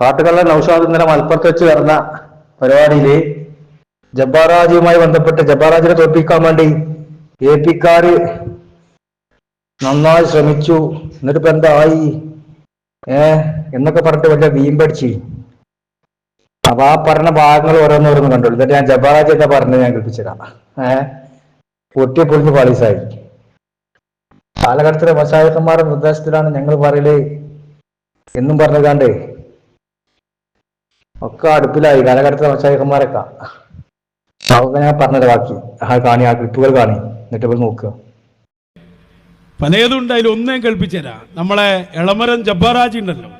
കാട്ടുകള്ള നൌഷാദ് ഇന്നലെ മലപ്പുറത്ത് വെച്ച് നടന്ന പരിപാടിയിൽ ജബ്ബാറാജിയുമായി ബന്ധപ്പെട്ട് ജബ്ബാറാജിനെ തോൽപ്പിക്കാൻ വേണ്ടി എ പിക്കാര് നന്നായി ശ്രമിച്ചു. എന്നിട്ട് ഇപ്പൊ എന്തായി ഏ? എന്നൊക്കെ പറഞ്ഞിട്ട് വലിയ വീമ്പടിച്ച്. അപ്പൊ ആ പറഞ്ഞ ഭാഗങ്ങൾ ഓരോന്നോരോന്ന് കണ്ടു എന്നിട്ട് ഞാൻ ജബ്ബാറാജി എന്താ പറഞ്ഞത് ഞാൻ കേൾപ്പിച്ചതാ ഏ? പൊട്ടി പൊളിഞ്ഞ് പാളീസായി. കാലഘട്ടത്തിലെ മസായക്കന്മാരുടെ നിർദ്ദേശത്തിലാണ് ഞങ്ങൾ പറയൽ എന്നും പറഞ്ഞതാണ്ട് ഒക്കെ അടുപ്പിലായി. കാലഘട്ടത്തിൽ മസായക്കന്മാരൊക്കെ അതൊക്കെ ഞാൻ പറഞ്ഞത് ബാക്കി ആ കാണി ആ ക്ലിപ്പുകൾ കാണി. എന്നിട്ട് പോയി നോക്കുക പലതുണ്ട് അതിൽ ഒന്നേ കൽപ്പിച്ചരാ നമ്മളെ എളമരം ജബ്ബാറാജി ഉണ്ടല്ലോ.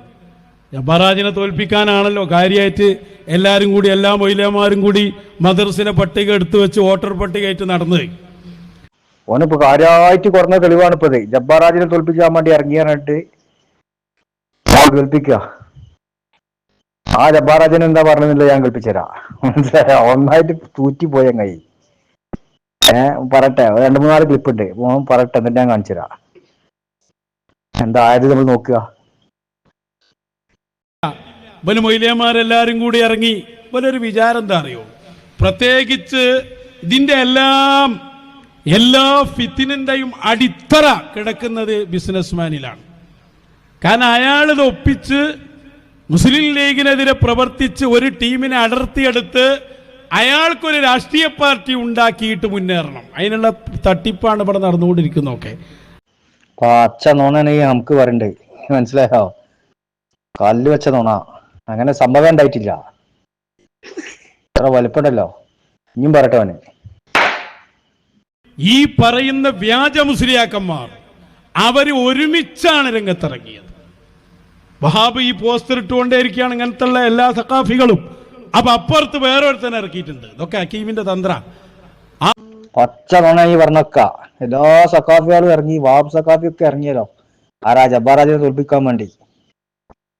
ജബ്ബാറാജിനെ തോൽപ്പിക്കാനാണല്ലോ കാര്യമായിട്ട് എല്ലാവരും കൂടി എല്ലാ മൊയിലമാരും കൂടി മദർസിലെ പട്ടിക എടുത്തു വെച്ച് വോട്ടർ പട്ടികയായിട്ട് നടന്നത്. ഓനിപ്പോ കാര്യമായിട്ട് കുറഞ്ഞ തെളിവാണ് ഇപ്പത് ജബ്ബാറാജിനെ തോൽപ്പിക്കാൻ വേണ്ടി ഇറങ്ങിയാനായിട്ട് കേൾപ്പിക്കുക ആ ജബ്ബാറാജൻ എന്താ പറഞ്ഞില്ല ഞാൻ കൽപ്പിച്ചരാ മനസ്സിലായോ? ഒന്നായിട്ട് തൂറ്റി പോയ കൈ ഏഹ് പറട്ടെ രണ്ടു മൂന്നാൽ ക്ലിപ്പ് ഉണ്ട്. പറട്ടെ എന്നിട്ട് ഞാൻ കാണിച്ചു എന്താ ആയത് നമ്മൾ നോക്കുക. ഇവന് മൊയിലിയന്മാരെല്ലാരും കൂടി ഇറങ്ങി. ഇവനൊരു വിചാരം എന്താ അറിയോ? പ്രത്യേകിച്ച് ഇതിന്റെ എല്ലാം എല്ലാ ഫിത്തിനിന്റെയും അടിത്തറ കിടക്കുന്നത് ബിസിനസ്മാനിലാണ് കാരണം അയാളിത് ഒപ്പിച്ച് മുസ്ലിം ലീഗിനെതിരെ പ്രവർത്തിച്ച് ഒരു ടീമിനെ അടർത്തിയെടുത്ത് അയാൾക്കൊരു രാഷ്ട്രീയ പാർട്ടി ഉണ്ടാക്കിയിട്ട് മുന്നേറണം. അതിനുള്ള തട്ടിപ്പാണ് ഇവിടെ നടന്നുകൊണ്ടിരിക്കുന്നതൊക്കെ പച്ച നോണി നമുക്ക് പറയണ്ടേ? മനസ്സിലായോ? കല്ല് വെച്ച നോണ. അങ്ങനെ സംഭവം ഉണ്ടായിട്ടില്ല. ഇത്ര വലിപ്പമുണ്ടല്ലോ. ഇനിയും പറയട്ടെ അവന്. ഈ പറയുന്ന വ്യാജ മുസ്ലിയാക്കന്മാർ അവർ ഒരുമിച്ചാണ് രംഗത്തിറങ്ങിയത്. വഹാബ് ഈ പോസ്റ്റർ ഇട്ടുകൊണ്ടേയിരിക്കുകയാണ് ഇങ്ങനത്തെ ഉള്ള എല്ലാ സക്കാഫികളും അപ്പൊ അപ്പുറത്ത് വേറൊരുത്തനെ ഇറക്കിയിട്ടുണ്ട്. ഇതൊക്കെ അക്കീമിന്റെ തന്ത്ര. പച്ച നോണ ഈ പറഞ്ഞൊക്ക എല്ലാ സക്കാഫികളും ഇറങ്ങി വാബ് സഖാഫി ഒക്കെ ഇറങ്ങിയല്ലോ. ആരാ ജബ്ബാറാജിനെ തോൽപ്പിക്കാൻ വേണ്ടി?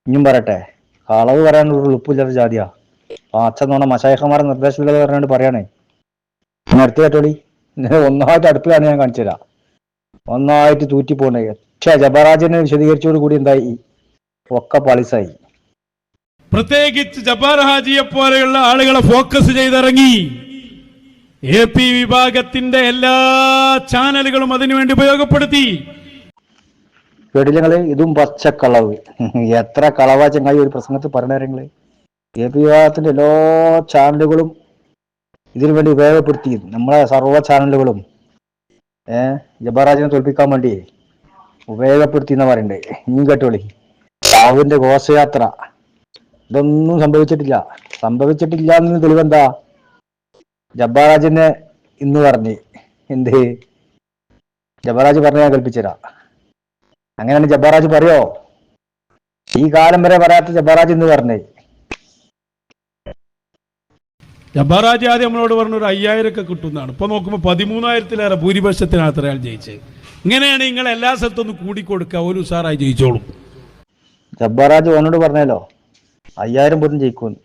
ഇനിയും പറയട്ടെ. കളവ് പറയാനുള്ള ഉളുപ്പില്ലാത്ത ജാതിയാ. പച്ച നോണ മഷായഖമാരെ നിർദ്ദേശമില്ലാതെ പറഞ്ഞുകൊണ്ട് പറയണേ. നിർത്തി കേട്ടോളി ഒന്നായിട്ട് അടുപ്പിലാണ് ഞാൻ കാണിച്ചു തരാം ഒന്നായിട്ട് തൂറ്റി പോണേ പക്ഷേ ജബറാജിനെ വിശദീകരിച്ചോട് കൂടി എന്തായി? ഒക്കെ പാളിസായി. പ്രത്യേകിച്ച് ജബ്ബാർ ഹാജിയെ പോലെയുള്ള ആളുകളെ ഫോക്കസ് ചെയ്തിറങ്ങി. എ പി വിഭാഗത്തിന്റെ എല്ലാ ചാനലുകളും അതിനുവേണ്ടി ഉപയോഗപ്പെടുത്തി. പെടിലങ്ങളെ ഇതും പച്ചക്കളവ്. കളവ് എത്ര കളവാ ചങ്ങായി ഒരു പ്രസംഗത്തിൽ പറഞ്ഞ കാര്യങ്ങൾ? എ പി വിഭാഗത്തിന്റെ എല്ലാ ചാനലുകളും ഇതിനു വേണ്ടി ഉപയോഗപ്പെടുത്തി. നമ്മളെ സർവ ചാനലുകളും ഏഹ് ജബറാജിനെ തോൽപ്പിക്കാൻ വേണ്ടി ഉപയോഗപ്പെടുത്തി എന്ന് പറയണ്ടേ? ഇനിയും കേട്ടോളി രാഹുവിന്റെ ഘോഷയാത്ര. ഇതൊന്നും സംഭവിച്ചിട്ടില്ല. സംഭവിച്ചിട്ടില്ല എന്ന് തെളിവെന്താ? ജബ്ബാറാജിനെ ഇന്ന് പറഞ്ഞു. എന്ത്? ജബ്ബാറാജ് പറഞ്ഞ ഞാൻ കൽപ്പിച്ചരാ അങ്ങനെയാണ് ജബ്ബാറാജ് പറയോ? ഈ കാലം വരെ പറയാത്ത ജബ്ബാറാജ് ഇന്ന് പറഞ്ഞേ. ജബ്ബാറാജ് ആദ്യം നമ്മളോട് പറഞ്ഞ ഒരു അയ്യായിരം ഒക്കെ കിട്ടുന്നതാണ്. ഇപ്പൊ നോക്കുമ്പോൾ പതിമൂന്നായിരത്തിലേറെ ഭൂരിപക്ഷത്തിനകത്ത് അയാൾ ജയിച്ചത്. ഇങ്ങനെയാണ് നിങ്ങൾ എല്ലാ സ്ഥലത്തൊന്നും കൂടിക്കൊടുക്കുക. ഒരു ഉസാറായി ജയിച്ചോളും. ജബ്ബാറാജ് ഓനോട് പറഞ്ഞല്ലോ അയ്യായിരം പോലും ജയിക്കൂന്ന്.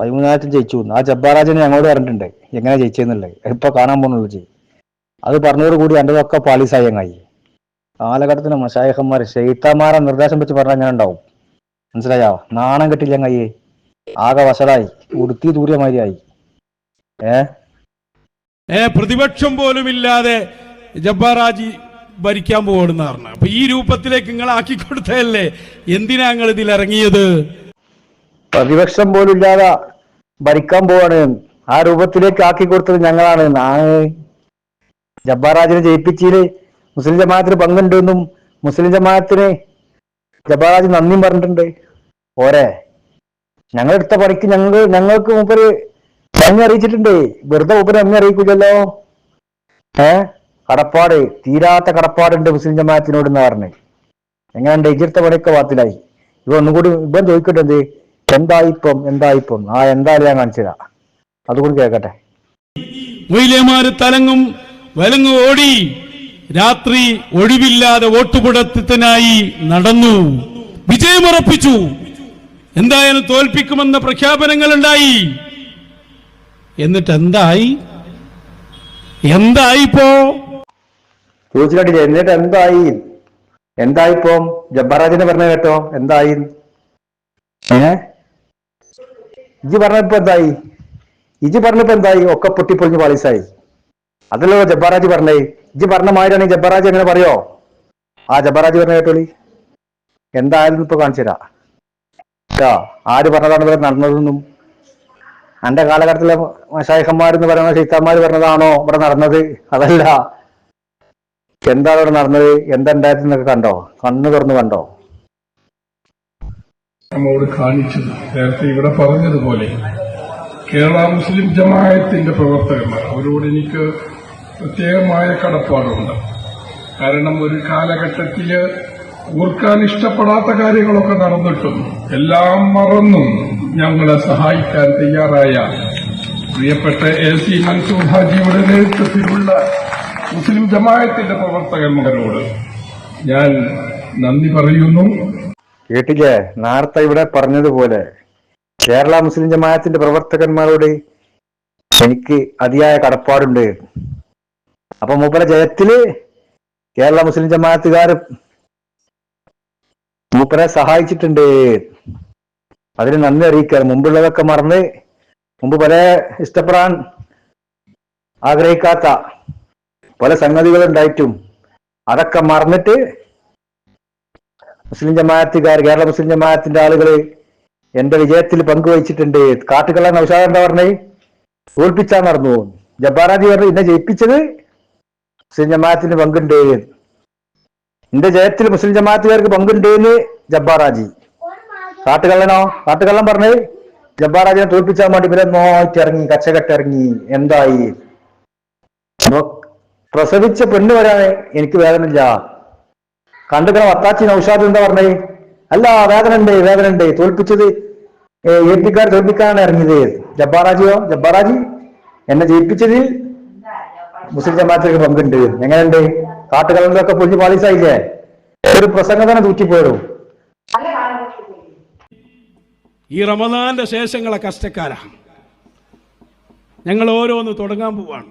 പതിമൂന്നായിരത്തിൽ ജയിച്ചു. ആ ജബ്ബാറാജിനെ ഞങ്ങളോട് പറഞ്ഞിട്ടുണ്ട് എങ്ങനെ ജയിച്ചെന്നുള്ളത്. ഇപ്പൊ കാണാൻ പോകുന്നുള്ളു ചെയ്യും അത് പറഞ്ഞതോട് കൂടി എന്റെ ഒക്കെ പാളീസായി അങ്ങായി. കാലഘട്ടത്തിന് മഷായഹന്മാർ ഷെയ്ത്താമാരെ നിർദ്ദേശം വെച്ച് പറഞ്ഞാൽ അങ്ങനെ ഉണ്ടാവും. മനസ്സിലായോ? നാണം കെട്ടില്ല അങ്ങയ്യേ ആകെ വശലായി ഉടുത്തി ദൂരിയ മാതിരിയായി. ഏ? ഏ പ്രതിപക്ഷം പോലും ഇല്ലാതെ ജബ്ബാറാജി ഭരിക്കാൻ പോകണമെന്ന് പറഞ്ഞു. അപ്പൊ ഈ രൂപത്തിലേക്ക് നിങ്ങൾ ആക്കി കൊടുത്തതല്ലേ? എന്തിനാ നിങ്ങൾ ഇതിൽ ഇറങ്ങിയത്? പ്രതിപക്ഷം പോലും ഇല്ലാതെ ഭരിക്കാൻ പോവാണ്. ആ രൂപത്തിലേക്ക് ആക്കി കൊടുത്തത് ഞങ്ങളാണ്. ജബ്ബാറാജിനെ ജയിപ്പിച്ചിൽ മുസ്ലിം ജമാഅത്തിന് പങ്കുണ്ടെന്നും മുസ്ലിം ജമാഅത്തിന് ജബ്ബാറാജ് നന്ദിയും പറഞ്ഞിട്ടുണ്ട്. ഓരെ ഞങ്ങളെടുത്ത പണിക്ക് ഞങ്ങൾ ഞങ്ങൾക്ക് മൂപ്പര് നന്ദി അറിയിച്ചിട്ടുണ്ട്. വെറുതെ മൂപ്പര് നന്ദി അറിയിക്കില്ലല്ലോ ഏ? കടപ്പാട് തീരാത്ത കടപ്പാടുണ്ട് മുസ്ലിം ജമാഅത്തിനോട് എന്ന് പറഞ്ഞു. എങ്ങനെയുണ്ട്? ഇജിർത്ത പണിയൊക്കെ വാത്തിലായി ഇവ ഒന്നുകൂടി ഇവൻ ചോദിക്കട്ടെ എന്ത്? എന്തായിപ്പം എന്തായിപ്പം? ആ എന്തായാലും ഞാൻ കാണിച്ചതാ അതുകൂടി കേൾക്കട്ടെ. മൊയിലേമാര് തലങ്ങും വലങ്ങും ഓടി രാത്രി ഒഴിവില്ലാതെ വോട്ടുപുടത്തിനായി നടന്നു. വിജയമുറപ്പിച്ചു എന്തായാലും തോൽപ്പിക്കുമെന്ന പ്രഖ്യാപനങ്ങൾ ഉണ്ടായി എന്നിട്ട് എന്തായി? എന്തായിപ്പോ? ചോദിച്ചിട്ടില്ല എന്നിട്ട് എന്തായി? എന്തായിപ്പോ? ജബ്ബാറാജിനെ പറഞ്ഞ കേട്ടോ. എന്തായി? ഏ? ഇജി പറഞ്ഞപ്പോ എന്തായി? ഇജി പറഞ്ഞപ്പോ എന്തായി? ഒക്കെ പൊട്ടിപ്പൊളിഞ്ഞ് പാളിസായി. അതല്ലോ ജബ്ബാറാജി പറഞ്ഞേ ഇജി പറഞ്ഞ മാതിരിയാണ് ജബ്ബാറാജി എങ്ങനെ പറയോ? ആ ജബ്ബാറാജി പറഞ്ഞ കേട്ടോളി. എന്തായാലും ഇപ്പൊ കാണിച്ചു തരാം. ട്ടോ, ആര് പറഞ്ഞതാണ് ഇവിടെ നടന്നതെന്നും. എന്റെ കാലഘട്ടത്തിലെ എന്ന് പറയുന്ന ശൈത്താന്മാര് പറഞ്ഞതാണോ ഇവിടെ നടന്നത്? അതല്ല. എന്താണ് അവിടെ നടന്നത്? എന്തുണ്ടായിരുന്നൊക്കെ കണ്ടോ? കണ്ണു തുറന്ന് കണ്ടോ? നമ്മളോട് കാണിച്ചത്. നേരത്തെ ഇവിടെ പറഞ്ഞതുപോലെ കേരള മുസ്ലിം ജമായത്തിന്റെ പ്രവർത്തകന്മാർ. അവരോട് എനിക്ക് പ്രത്യേകമായ കടപ്പാടുണ്ട്. കാരണം ഒരു കാലഘട്ടത്തിൽ ഓർക്കാൻ ഇഷ്ടപ്പെടാത്ത കാര്യങ്ങളൊക്കെ നടന്നിട്ടും എല്ലാം മറന്നും ഞങ്ങളെ സഹായിക്കാൻ തയ്യാറായ പ്രിയപ്പെട്ട എ സി മൻസൂർ ഹാജിയുടെ നേതൃത്വത്തിലുള്ള മുസ്ലിം ജമായത്തിന്റെ പ്രവർത്തകന്മാരോട് ഞാൻ നന്ദി പറയുന്നു. കേട്ടില്ലേ നേരത്തെ ഇവിടെ പറഞ്ഞതുപോലെ കേരള മുസ്ലിം ജമാഅത്തിന്റെ പ്രവർത്തകന്മാരോട് എനിക്ക് അതിയായ കടപ്പാടുണ്ട്. അപ്പൊ മൂപ്പല ജയത്തിൽ കേരള മുസ്ലിം ജമാഅത്തുകാർ മൂപ്പരെ സഹായിച്ചിട്ടുണ്ട്. അതിന് നന്ദി അറിയിക്കാറ് മുമ്പുള്ളതൊക്കെ മറന്ന് മുമ്പ് പല ഇഷ്ടപ്പെടാൻ ആഗ്രഹിക്കാത്ത പല സംഗതികളുണ്ടായിട്ടും. അതൊക്കെ മറന്നിട്ട് മുസ്ലിം ജമാഅത്തുകാർ കേരള മുസ്ലിം ജമാഅത്തിന്റെ ആളുകൾ എന്റെ വിജയത്തിൽ പങ്കുവഹിച്ചിട്ടുണ്ട്. കാട്ടുകള നൗഷാദ് എന്താ പറഞ്ഞേ? തോൽപ്പിച്ചാ നടന്നു ജബ്ബാറാജി പറഞ്ഞു എന്നെ ജയിപ്പിച്ചത് മുസ്ലിം ജമാഅത്തിന് പങ്കുണ്ട്. എന്റെ ജയത്തിൽ മുസ്ലിം ജമാഅത്തുകാർക്ക് പങ്കുണ്ട് എന്ന് ജബ്ബാറാജി കാട്ടുകള്ളനോ? കാട്ടുകള്ളൻ പറഞ്ഞേ ജബ്ബാറാജിനെ തോൽപ്പിച്ചാൻ വേണ്ടി ഇവരെ നോറ്റിറങ്ങി കച്ചകെട്ടിറങ്ങി എന്തായി? പ്രസവിച്ച പെണ്ണ് വരാൻ എനിക്ക് വേദനയില്ല. കണ്ടുക്കണം വത്താച്ചി നൌഷാദ് എന്താ പറഞ്ഞേ? അല്ല വേദന ഉണ്ട് വേദന ഉണ്ട് തോൽപ്പിച്ചത് എ പിക്കാർ തോൽപ്പിക്കാനാണ് ഇറങ്ങിയത്. ജബ്ബാറാജിയോ? ജബ്ബാറാജി? എന്നെ ജയിപ്പിച്ചതിൽ മുസ്ലിം ജമാഅത്തിലേക്ക് പങ്കുണ്ട്. എങ്ങനെയുണ്ട്? കാട്ടുകളൊക്കെ പൊഞ്ഞു പാളിസായില്ലേ? ഒരു പ്രസംഗം തന്നെ തൂറ്റിപ്പോയതും? ഈ റമദാന്റെ ശേഷങ്ങളെ കഷ്ടക്കാരാ. ഞങ്ങൾ ഓരോന്ന് തുടങ്ങാൻ പോവാണ്.